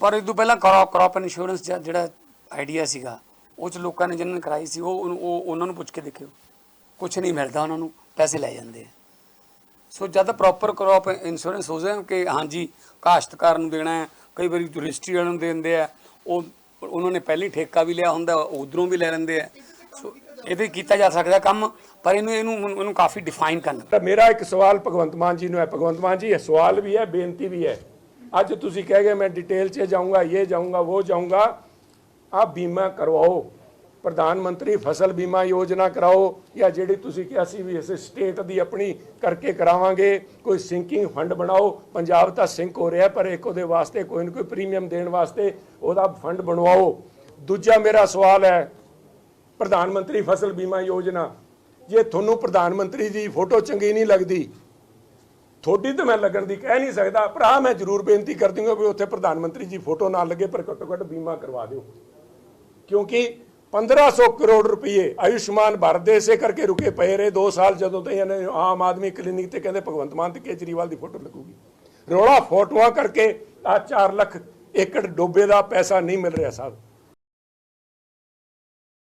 ਪਰ ਇਹ ਤੋਂ ਪਹਿਲਾਂ ਕ੍ਰੌਪ ਕ੍ਰੌਪ ਇੰਸ਼ੋਰੈਂਸ ਜਿਹੜਾ ਆਈਡੀਆ ਸੀਗਾ, ਉਹ ਚ ਲੋਕਾਂ ਨੇ ਜਿਹਨਾਂ ਨੇ ਕਰਾਈ ਸੀ, ਉਹ ਉਹਨੂੰ- ਉਹ ਉਹਨਾਂ ਨੂੰ ਪੁੱਛ ਕੇ ਦੇਖਿਓ। ਕੁਝ ਨਹੀਂ ਮਿਲਦਾ ਉਹਨਾਂ ਨੂੰ, ਪੈਸੇ ਲੈ ਜਾਂਦੇ ਆ। ਸੋ ਜਦ ਪ੍ਰੋਪਰ ਕ੍ਰੌਪ ਇੰਸ਼ੋਰੈਂਸ ਹੋ ਜਾਏ ਕਿ ਹਾਂਜੀ, ਕਾਸ਼ਤਕਾਰ ਨੂੰ ਦੇਣਾ ਹੈ, ਕਈ ਵਾਰੀ ਰਜਿਸਟਰੀ ਵਾਲਿਆਂ ਨੂੰ ਦਿੰਦੇ ਆ, ਉਹ ਉਹਨਾਂ ਨੇ ਪਹਿਲੀ ਠੇਕਾ ਵੀ ਲਿਆ ਹੁੰਦਾ, ਉਧਰੋਂ ਵੀ ਲੈ ਲੈਂਦੇ ਆ। ਸੋ ਇਹਦੇ ਕੀਤਾ ਜਾ ਸਕਦਾ ਕੰਮ, ਪਰ ਇਹਨੂੰ ਇਹਨੂੰ ਇਹਨੂੰ ਕਾਫੀ ਡਿਫਾਈਨ ਕਰਨਾ ਤਾਂ ਮੇਰਾ ਇੱਕ ਸਵਾਲ ਭਗਵੰਤ ਮਾਨ ਜੀ ਨੂੰ ਹੈ। ਭਗਵੰਤ ਮਾਨ ਜੀ, ਇਹ ਸਵਾਲ ਵੀ ਹੈ, ਬੇਨਤੀ ਵੀ ਹੈ। ਅੱਜ ਤੁਸੀਂ ਕਹਿ ਗਏ, ਮੈਂ ਡਿਟੇਲ 'ਚ ਜਾਊਂਗਾ, ਇਹ ਜਾਊਂਗਾ, ਉਹ ਜਾਊਂਗਾ। ਆਪ ਬੀਮਾ ਕਰਵਾਓ। ਪ੍ਰਧਾਨ ਮੰਤਰੀ ਫਸਲ ਬੀਮਾ ਯੋਜਨਾ ਕਰਾਓ, ਜਾਂ ਜਿਹੜੀ ਤੁਸੀਂ ਕਿਹਾ ਸੀ ਵੀ ਇਸ ਸਟੇਟ ਦੀ ਆਪਣੀ ਕਰਕੇ ਕਰਾਵਾਂਗੇ, ਕੋਈ ਸਿੰਕਿੰਗ ਫੰਡ ਬਣਾਓ। ਪੰਜਾਬ ਤਾਂ ਸਿੰਕ ਹੋ ਰਿਹਾ, ਪਰ ਇੱਕ ਉਹਦੇ ਵਾਸਤੇ ਕੋਈ ਨਾ ਕੋਈ ਪ੍ਰੀਮੀਅਮ ਦੇਣ ਵਾਸਤੇ ਉਹਦਾ ਫੰਡ ਬਣਵਾਓ। ਦੂਜਾ ਮੇਰਾ ਸਵਾਲ ਹੈ, ਪ੍ਰਧਾਨ ਮੰਤਰੀ ਫਸਲ ਬੀਮਾ ਯੋਜਨਾ। ਜੇ ਤੁਹਾਨੂੰ ਪ੍ਰਧਾਨ ਮੰਤਰੀ ਦੀ ਫੋਟੋ ਚੰਗੀ ਨਹੀਂ ਲੱਗਦੀ ਥੋੜੀ ਤਾਂ ਮੈਂ ਲੱਗਣ ਦੀ ਕਹਿ ਨਹੀਂ ਸਕਦਾ। ਭਰਾ, ਮੈਂ ਜ਼ਰੂਰ ਬੇਨਤੀ ਕਰ ਦੂੰਗਾ ਵੀ ਉੱਥੇ ਪ੍ਰਧਾਨ ਮੰਤਰੀ ਜੀ ਫੋਟੋ ਨਾ ਲੱਗੇ, ਪਰ ਘੱਟੋ ਘੱਟ ਬੀਮਾ ਕਰਵਾ ਦਿਓ। ਕਿਉਂਕਿ 1500 ਕਰੋੜ ਰੁਪਏ ਆਯੁਸ਼ਮਾਨ ਭਾਰਤ ਦੇ ਇਸੇ ਕਰਕੇ ਰੁਕੇ ਪਏ ਰਹੇ 2 ਸਾਲ ਜਦੋਂ ਤੋਂ ਇਹਨੇ ਆਮ ਆਦਮੀ ਕਲੀਨਿਕ ਤੇ ਕਹਿੰਦੇ ਭਗਵੰਤ ਮਾਨ ਤੇ ਕੇਜਰੀਵਾਲ ਦੀ ਫੋਟੋ ਲੱਗੂਗੀ। ਰੋਲਾ ਫੋਟੋਆਂ ਕਰਕੇ ਆ 4 ਲੱਖ ਏਕੜ ਡੋਬੇ ਦਾ ਪੈਸਾ ਨਹੀਂ ਮਿਲ ਰਿਹਾ, ਸਾਹਿਬ।